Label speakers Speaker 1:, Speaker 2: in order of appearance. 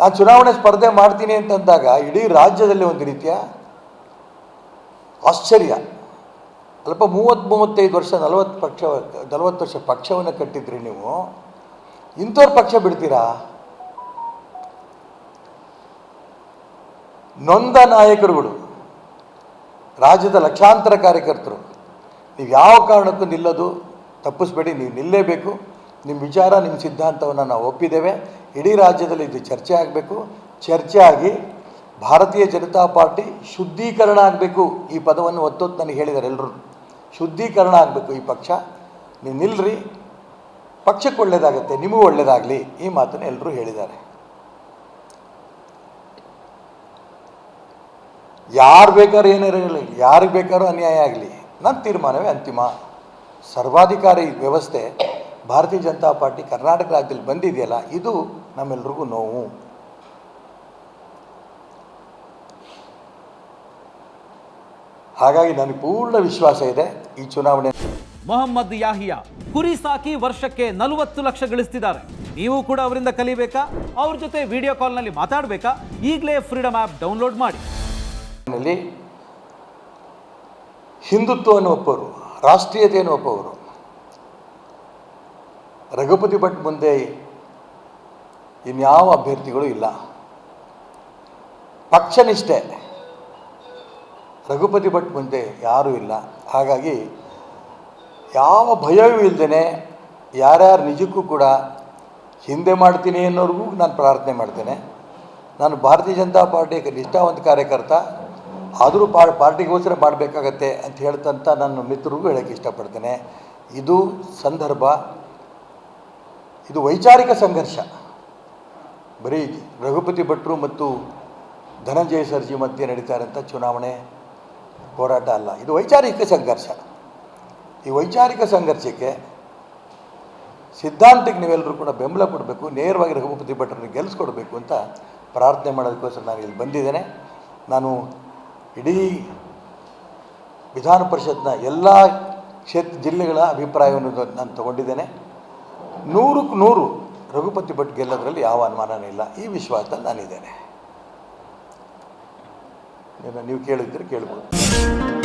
Speaker 1: ನಾನು ಚುನಾವಣೆ ಸ್ಪರ್ಧೆ ಮಾಡ್ತೀನಿ ಅಂತಂದಾಗ ಇಡೀ ರಾಜ್ಯದಲ್ಲಿ ಒಂದು ರೀತಿಯ ಆಶ್ಚರ್ಯ. ಅಲ್ಪ ಮೂವತ್ತು ಮೂವತ್ತೈದು ವರ್ಷ, ನಲವತ್ತು ಪಕ್ಷ, ನಲವತ್ತು ವರ್ಷ ಪಕ್ಷವನ್ನು ಕಟ್ಟಿದ್ರಿ ನೀವು. ಇಂಥವ್ರ ಪಕ್ಷ ಬಿಡ್ತೀರಾ? ನೊಂದ ನಾಯಕರುಗಳು, ರಾಜ್ಯದ ಲಕ್ಷಾಂತರ ಕಾರ್ಯಕರ್ತರು, ನೀವು ಯಾವ ಕಾರಣಕ್ಕೂ ನಿಲ್ಲೋದು, ತಪ್ಪಿಸ್ಬೇಡಿ, ನೀವು ನಿಲ್ಲೇಬೇಕು. ನಿಮ್ಮ ವಿಚಾರ, ನಿಮ್ಮ ಸಿದ್ಧಾಂತವನ್ನು ನಾವು ಒಪ್ಪಿದ್ದೇವೆ. ಇಡೀ ರಾಜ್ಯದಲ್ಲಿ ಇದು ಚರ್ಚೆ ಆಗಬೇಕು. ಚರ್ಚೆ ಆಗಿ ಭಾರತೀಯ ಜನತಾ ಪಾರ್ಟಿ ಶುದ್ಧೀಕರಣ ಆಗಬೇಕು ಈ ಪದವನ್ನು ಒತ್ತೊತ್ತು ನನಗೆ ಹೇಳಿದ್ದಾರೆ ಎಲ್ಲರೂ ಶುದ್ಧೀಕರಣ ಆಗಬೇಕು ಈ ಪಕ್ಷ. ನೀವು ನಿಲ್ಲರಿ ಪಕ್ಷಕ್ಕೆ ಒಳ್ಳೆಯದಾಗತ್ತೆ ನಿಮಗೂ ಒಳ್ಳೆಯದಾಗಲಿ ಈ ಮಾತನ್ನು ಎಲ್ಲರೂ ಹೇಳಿದ್ದಾರೆ. ಯಾರು ಬೇಕಾದ್ರೂ ಏನಿರಲಿ ಯಾರಿಗೆ ಬೇಕಾದ್ರೂ ಅನ್ಯಾಯ ಆಗಲಿ ನನ್ನ ತೀರ್ಮಾನವೇ ಅಂತಿಮ. ಸರ್ವಾಧಿಕಾರಿ ವ್ಯವಸ್ಥೆ ಭಾರತೀಯ ಜನತಾ ಪಾರ್ಟಿ ಕರ್ನಾಟಕ ರಾಜ್ಯದಲ್ಲಿ ಬಂದಿದೆಯಲ್ಲ ಇದು ನಮ್ಮೆಲ್ರಿಗೂ ನೋವು. ಹಾಗಾಗಿ ನನಗೆ ಪೂರ್ಣ ವಿಶ್ವಾಸ ಇದೆ ಈ ಚುನಾವಣೆ
Speaker 2: ಮೊಹಮ್ಮದ್ ಯಾಹಿಯಾ ಕುರಿ ಸಾಕಿ ವರ್ಷಕ್ಕೆ ನಲವತ್ತು ಲಕ್ಷ ಗಳಿಸ್ತಿದ್ದಾರೆ. ನೀವು ಕೂಡ ಅವರಿಂದ ಕಲಿಬೇಕಾ? ಅವ್ರ ಜೊತೆ ವಿಡಿಯೋ ಕಾಲ್ನಲ್ಲಿ ಮಾತಾಡಬೇಕಾ? ಈಗಲೇ ಫ್ರೀಡಮ್ ಆ್ಯಪ್ ಡೌನ್ಲೋಡ್ ಮಾಡಿ.
Speaker 1: ಹಿಂದುತ್ವ ಹಿಂದುತ್ವವನ್ನು ಒಪ್ಪವರು ರಾಷ್ಟ್ರೀಯತೆಯನ್ನು ಒಪ್ಪೋರು ರಘುಪತಿ ಭಟ್ ಮುಂದೆ ಇನ್ಯಾವ ಅಭ್ಯರ್ಥಿಗಳು ಇಲ್ಲ. ಪಕ್ಷನಿಷ್ಠೆ ರಘುಪತಿ ಭಟ್ ಮುಂದೆ ಯಾರೂ ಇಲ್ಲ. ಹಾಗಾಗಿ ಯಾವ ಭಯವೂ ಇಲ್ಲದೇ ಯಾರ್ಯಾರು ನಿಜಕ್ಕೂ ಕೂಡ ಹಿಂದೆ ಮಾಡ್ತೀನಿ ಅನ್ನೋರಿಗೂ ನಾನು ಪ್ರಾರ್ಥನೆ ಮಾಡ್ತೇನೆ. ನಾನು ಭಾರತೀಯ ಜನತಾ ಪಾರ್ಟಿಯ ನಿಷ್ಠಾವಂತ ಕಾರ್ಯಕರ್ತ, ಆದರೂ ಪಾ ಪಾರ್ಟಿಗೋಸ್ಕರ ಮಾಡಬೇಕಾಗತ್ತೆ ಅಂತ ಹೇಳ್ತಂತ ನನ್ನ ಮಿತ್ರರಿಗೂ ಹೇಳೋಕ್ಕೆ ಇಷ್ಟಪಡ್ತೇನೆ. ಇದು ಸಂದರ್ಭ. ಇದು ವೈಚಾರಿಕ ಸಂಘರ್ಷ. ಬರೀ ರಘುಪತಿ ಭಟ್ರು ಮತ್ತು ಧನಂಜಯ ಸರ್ಜಿ ಮಧ್ಯೆ ನಡೀತಾ ಇರೋಂಥ ಚುನಾವಣೆ ಹೋರಾಟ ಅಲ್ಲ. ಇದು ವೈಚಾರಿಕ ಸಂಘರ್ಷ. ಈ ವೈಚಾರಿಕ ಸಂಘರ್ಷಕ್ಕೆ ಸಿದ್ಧಾಂತಕ್ಕೆ ನೀವೆಲ್ಲರೂ ಕೂಡ ಬೆಂಬಲ ಕೊಡಬೇಕು, ನೇರವಾಗಿ ರಘುಪತಿ ಭಟ್ರನ್ನ ಗೆಲ್ಲಿಸ್ಕೊಡ್ಬೇಕು ಅಂತ ಪ್ರಾರ್ಥನೆ ಮಾಡೋದಕ್ಕೋಸ್ಕರ ನಾನು ಇಲ್ಲಿ ಬಂದಿದ್ದೇನೆ. ನಾನು ಇಡೀ ವಿಧಾನ ಪರಿಷತ್ನ ಎಲ್ಲ ಕ್ಷೇತ್ರ, ಜಿಲ್ಲೆಗಳ ಅಭಿಪ್ರಾಯವನ್ನು ನಾನು ತಗೊಂಡಿದ್ದೇನೆ. ನೂರಕ್ಕೆ ನೂರು ರಘುಪತಿ ಭಟ್ ಗೆಲ್ಲೋದ್ರಲ್ಲಿ ಯಾವ ಅನುಮಾನನೂ ಇಲ್ಲ. ಈ ವಿಶ್ವಾಸದಲ್ಲಿ ನಾನಿದ್ದೇನೆ. ನೀವು ಕೇಳಿದ್ರೆ ಕೇಳ್ಬೋದು.